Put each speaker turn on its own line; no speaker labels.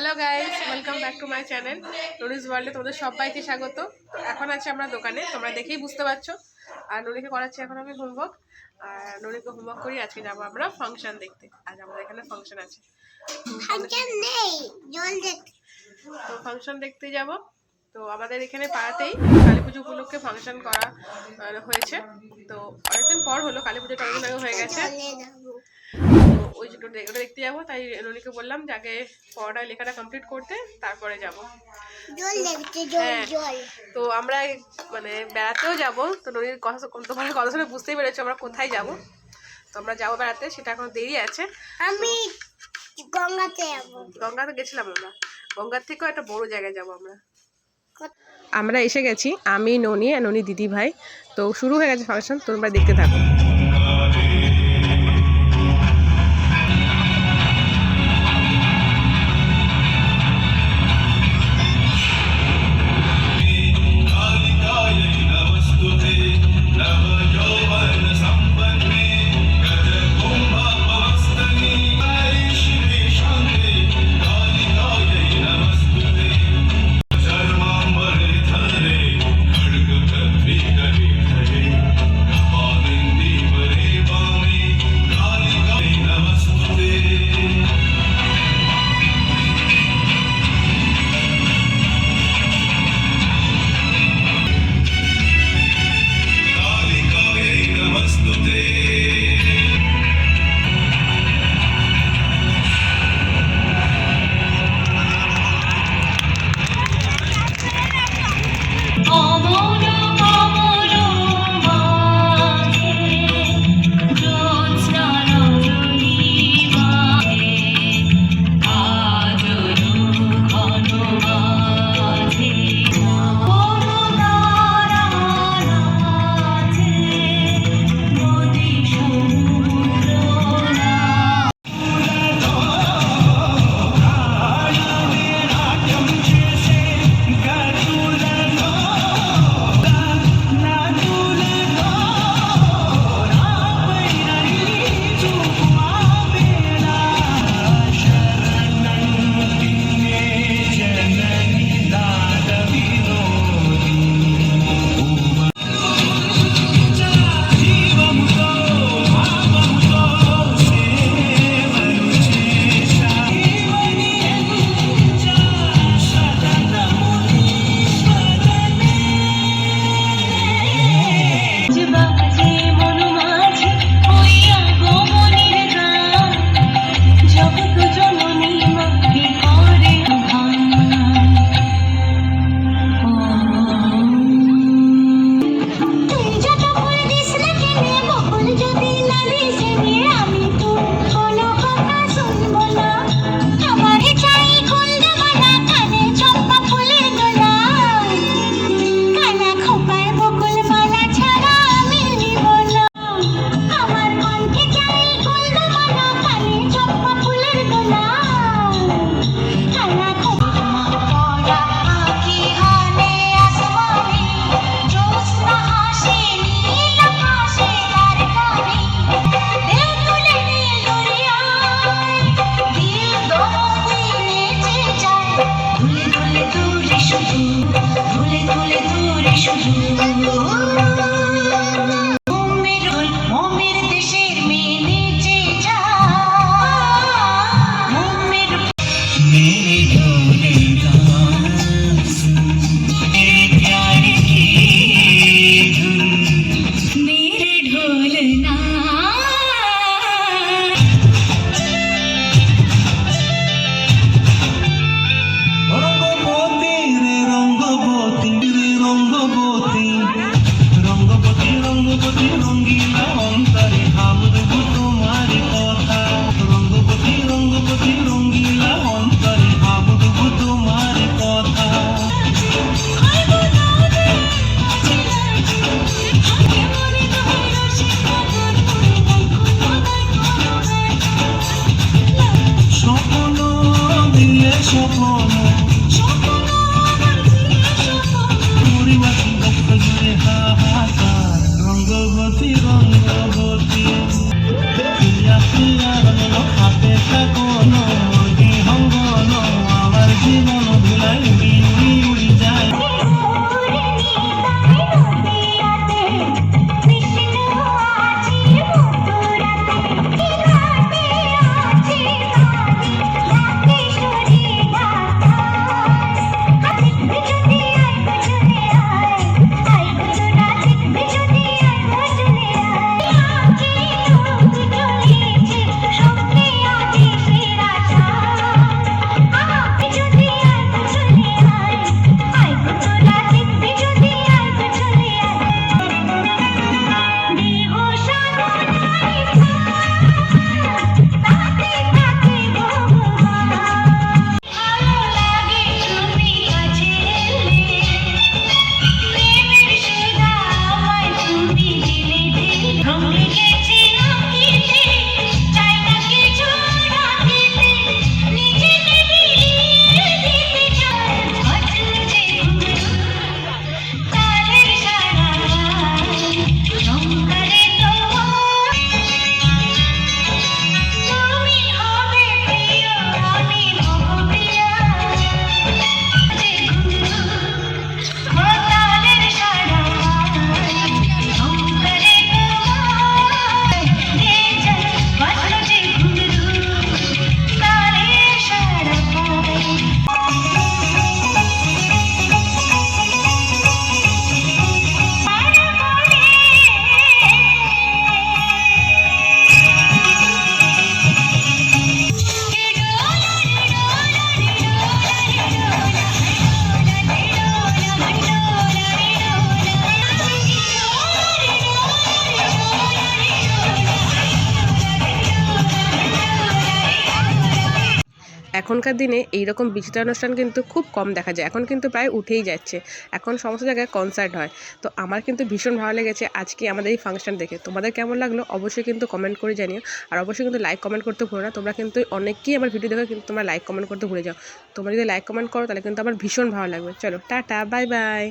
Hello guys welcome back to my channel নুরিস ওয়ার্ল্ডে তোমাদের সবাইকে স্বাগত। এখন আছে আমরা দোকানে তোমরা দেখেই বুঝতে পারছ। আর নুরিকে করাচ্ছি এখন আমি হোমওয়ার্ক আর নুরিকে হোমওয়ার্ক করি আজকে যাব আমরা ফাংশন দেখতে। আজ আমাদের এখানে ফাংশন আছে। তো ফাংশন দেখতে যাব। তো আমাদের এখানে পাড়াতেই কালী পুজো উপলক্ষে ফাংশন করা হয়েছে। তো অনেকদিন পর হলো কালী পুজোটা অনেকদিন আগে হয়ে গেছে। ওটা দেখতে যাব তাই রনিকে বললাম যে আগে পড়াটা লেখাটা কমপ্লিট করতে তারপরে যাব।
জল দেখতে জল
হ্যাঁ। তো আমরা মানে বেড়াতেও যাব। তো নদীর কথা তোমার কথা শুনে বুঝতেই পেরেছ আমরা কোথায় যাব। তো আমরা যাব বেড়াতে সেটা এখন দেরি আছে।
আমি গঙ্গাতে যাব।
গঙ্গাতে গেছিলাম আমরা। গঙ্গার থেকেও একটা বড় জায়গায় যাব আমরা। আমরা এসে গেছি আমি ননি আর ননি দিদি ভাই তো শুরু হয়ে গেছে ফাংশন তোমরা দেখতে থাকো।
অমর
এখনকার দিনে এইরকম বিচিত্রানুষ্ঠান কিন্তু খুব কম দেখা যায়। এখন কিন্তু প্রায় উঠেই যাচ্ছে। এখন সমস্ত জায়গায় কনসার্ট হয়। তো আমার কিন্তু ভীষণ ভালো লেগেছে আজকে আমাদের এই ফাংশন দেখে। তোমাদের কেমন লাগল অবশ্যই কিন্তু কমেন্ট করে জানিও। আর অবশ্যই কিন্তু লাইক কমেন্ট করতে ভুলো না। তোমরা কিন্তু অনেককেই আমার ভিডিও দেখো কিন্তু তোমরা লাইক কমেন্ট করতে ভুলে যাও। তোমরা যদি লাইক কমেন্ট করো তাহলে কিন্তু আমার ভীষণ ভালো লাগবে। চলো, টাটা বাই বাই